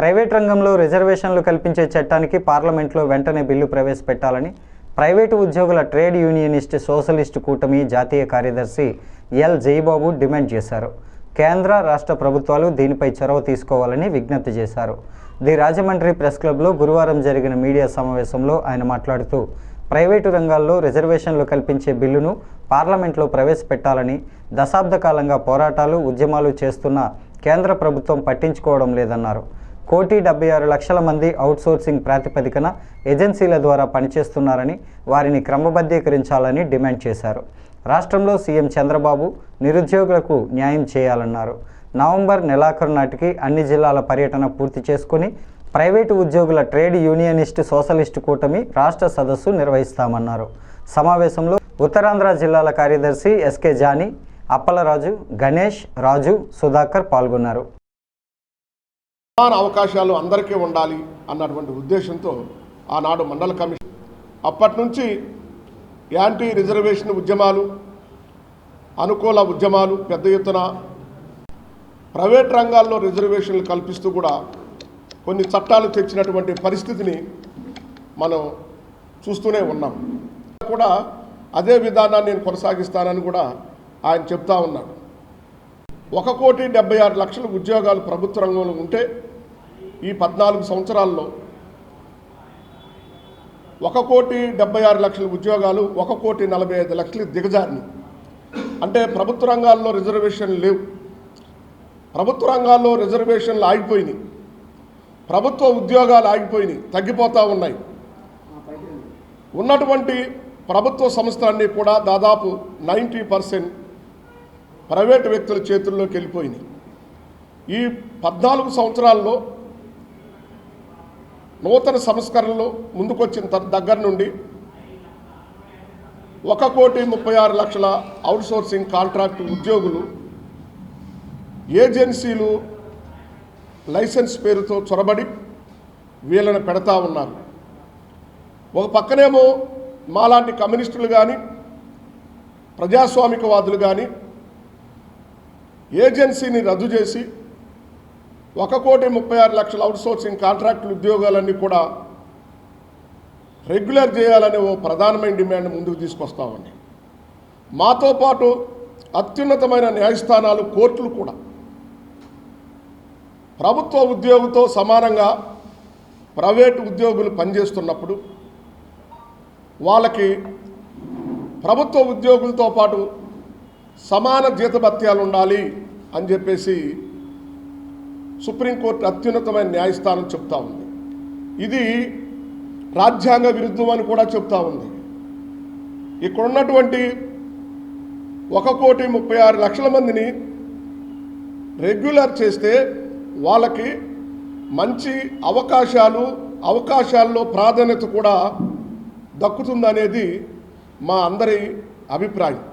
Private రంగంలో రిజర్వేషన్లు కల్పించే చట్టానికి పార్లమెంట్లో వెంటనే బిల్లు ప్రవేశపెట్టాలని ప్రైవేటు ఉద్యోగుల ట్రేడ్ యూనియనిస్ట్ సోషలిస్ట్ కూటమి జాతీయ కార్యదర్శి ఎల్ జయబాబు డిమాండ్ చేశారు. కేంద్ర రాష్ట్ర ప్రభుత్వాలు దీనిపై చొరవ తీసుకోవాలని విజ్ఞప్తి చేశారు. ది రాజమండ్రి ప్రెస్ క్లబ్లో గురువారం జరిగిన మీడియా సమావేశంలో ఆయన మాట్లాడుతూ ప్రైవేటు రంగాల్లో రిజర్వేషన్లు కల్పించే బిల్లును పార్లమెంట్లో ప్రవేశపెట్టాలని దశాబ్ద కాలంగా పోరాటాలు ఉద్యమాలు చేస్తున్న కేంద్ర ప్రభుత్వం పట్టించుకోవడం లేదన్నారు. కోటి డెబ్బై ఆరు లక్షల మంది అవుట్సోర్సింగ్ ప్రాతిపదికన ఏజెన్సీల ద్వారా పనిచేస్తున్నారని వారిని క్రమబద్ధీకరించాలని డిమాండ్ చేశారు. రాష్ట్రంలో సీఎం చంద్రబాబు నిరుద్యోగులకు న్యాయం చేయాలన్నారు. నవంబర్ నెలాఖరు నాటికి అన్ని జిల్లాల పర్యటన పూర్తి చేసుకుని ప్రైవేటు ఉద్యోగుల ట్రేడ్ యూనియనిస్ట్ సోషలిస్టు కూటమి రాష్ట్ర సదస్సు నిర్వహిస్తామన్నారు. సమావేశంలో ఉత్తరాంధ్ర జిల్లాల కార్యదర్శి ఎస్కే జానీ అప్పలరాజు గణేష్ రాజు సుధాకర్ పాల్గొన్నారు. సమాన అవకాశాలు అందరికీ ఉండాలి అన్నటువంటి ఉద్దేశంతో ఆనాడు మండల కమిషన్ అప్పటి నుంచి యాంటీ రిజర్వేషన్ ఉద్యమాలు అనుకూల ఉద్యమాలు పెద్ద ఎత్తున ప్రైవేట్ రంగాల్లో రిజర్వేషన్లు కల్పిస్తూ కూడా కొన్ని చట్టాలు తెచ్చినటువంటి పరిస్థితిని మనం చూస్తూనే ఉన్నాం. కూడా అదే విధానాన్ని నేను కొనసాగిస్తానని కూడా ఆయన చెప్తా ఉన్నాడు ఒక కోటి డెబ్బై ఆరు లక్షల ఉద్యోగాలు ప్రభుత్వ రంగంలో ఉంటే ఈ పద్నాలుగు సంవత్సరాల్లో ఒక కోటి డెబ్బై ఆరు లక్షల ఉద్యోగాలు ఒక కోటి నలభై ఐదు లక్షలు దిగజారిని అంటే ప్రభుత్వ రంగాల్లో రిజర్వేషన్లు లేవు. ప్రభుత్వ రంగాల్లో రిజర్వేషన్లు ఆగిపోయినాయి. ప్రభుత్వ ఉద్యోగాలు ఆగిపోయినాయి తగ్గిపోతూ ఉన్నాయి. ఉన్నటువంటి ప్రభుత్వ సంస్థలన్నీ కూడా దాదాపు నైంటీ పర్సెంట్ ప్రైవేటు వ్యక్తుల చేతుల్లోకి వెళ్ళిపోయినాయి. ఈ పద్నాలుగు సంవత్సరాల్లో నూతన సంస్కరణలు ముందుకొచ్చిన దగ్గర నుండి ఒక కోటి ముప్పై ఆరు లక్షల అవుట్సోర్సింగ్ కాంట్రాక్ట్ ఉద్యోగులు ఏజెన్సీలు లైసెన్స్ పేరుతో చొరబడి వీళ్ళని పెడతా ఉన్నారు. ఒక పక్కనేమో మాలాంటి కమ్యూనిస్టులు కానీ ప్రజాస్వామికవాదులు కానీ ఏజెన్సీని రద్దు చేసి ఒక కోటి ముప్పై ఆరు లక్షల అవుట్సోర్సింగ్ కాంట్రాక్టులు ఉద్యోగాలన్నీ కూడా రెగ్యులర్ చేయాలనే ఓ ప్రధానమైన డిమాండ్ ముందుకు తీసుకొస్తామండి మాతో పాటు అత్యున్నతమైన న్యాయస్థానాలు కోర్టులు కూడా ప్రభుత్వ ఉద్యోగితో సమానంగా ప్రైవేటు ఉద్యోగులు పనిచేస్తున్నప్పుడు వాళ్ళకి ప్రభుత్వ ఉద్యోగులతో పాటు సమాన జీతభత్యాలు ఉండాలి అని చెప్పేసి సుప్రీంకోర్టు అత్యున్నతమైన న్యాయస్థానం చెప్తా ఉంది. ఇది రాజ్యాంగ విరుద్ధం అని కూడా చెప్తా ఉంది. ఇక్కడ ఉన్నటువంటి ఒక కోటి ముప్పై ఆరు లక్షల మందిని రెగ్యులర్ చేస్తే వాళ్ళకి మంచి అవకాశాలు అవకాశాల్లో ప్రాధాన్యత కూడా దక్కుతుందనేది మా అందరి అభిప్రాయం.